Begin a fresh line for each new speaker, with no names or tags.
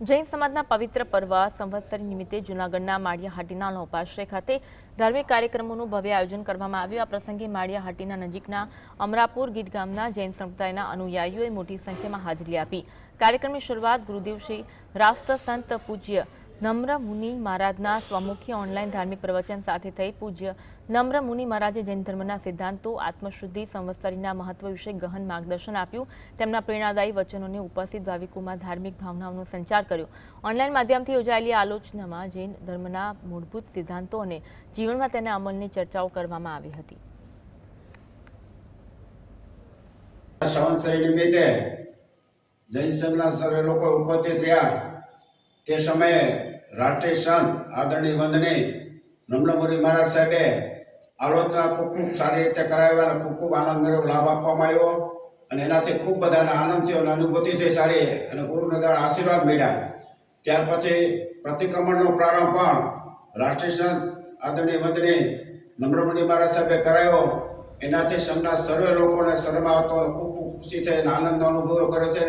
જૈન સમાજના પવિત્ર પર્વ સંવત્સરી નિમિત્તે જૂનાગઢના માળિયા હાટીના નૌપાશ્રય ખાતે ધાર્મિક કાર્યક્રમોનું ભવ્ય આયોજન કરવામાં આવ્યું. આ પ્રસંગે માળિયા હાટીના નજીકના અમરાપુર ગીટ ગામના જૈન સંપ્રદાયના અનુયાયીઓએ મોટી સંખ્યામાં હાજરી આપી. કાર્યક્રમની શરૂઆત ગુરુદેવ શ્રી રાષ્ટ્ર સંત પૂજ્ય નમ્ર મુનિ મહારાજના સ્વમુખી ઓનલાઈન ધાર્મિક પ્રવચન સાથે થઈ પૂજ્ય. નમ્ર મુનિ મહારાજે જૈન ધર્મના સિદ્ધાંતો, આત્મશુદ્ધિ, સંવત્સરીના મહત્વ વિશે ગહન માર્ગદર્શન આપ્યું. તેમના પ્રેરણાદાયી વચનોને ઉપસ્થિત ભાવિકોમાં ધાર્મિક ભાવનાઓનો સંચાર કર્યો. ઓનલાઈન માધ્યમથી યોજાયેલી આલોચનામાં જૈન ધર્મના મૂળભૂત સિદ્ધાંતો અને જીવનમાં તેના અમલની ચર્ચાઓ કરવામાં આવી હતી.
સંવત્સરી નિમિત્તે જૈન સમાજના સર્વે લોકો ઉપસ્થિત રહ્યા. તે સમયે રાષ્ટ્રીય સંત આદરણીય વંદની નમલમુરી મહારાજ સાહેબે આલોચના ખૂબ ખૂબ સારી રીતે કરાવ્યા અને ખૂબ ખૂબ આનંદ મેળવ્યો, લાભ આપવામાં આવ્યો અને એનાથી ખૂબ બધાને આનંદ થયો અને અનુભૂતિ થઈ સારી અને ગુરુને દ્વારા આશીર્વાદ મળ્યા. ત્યાર પછી પ્રતિક્રમણનો પ્રારંભ પણ રાષ્ટ્રીય સંત આદરણીય વંદની નમ્રમુનિ મહારાજ સાહેબે કરાયો. એનાથી સમના સર્વે લોકોને શરમાવતો ખૂબ ખૂબ ખુશી થઈ અને આનંદનો અનુભવ કર્યો છે.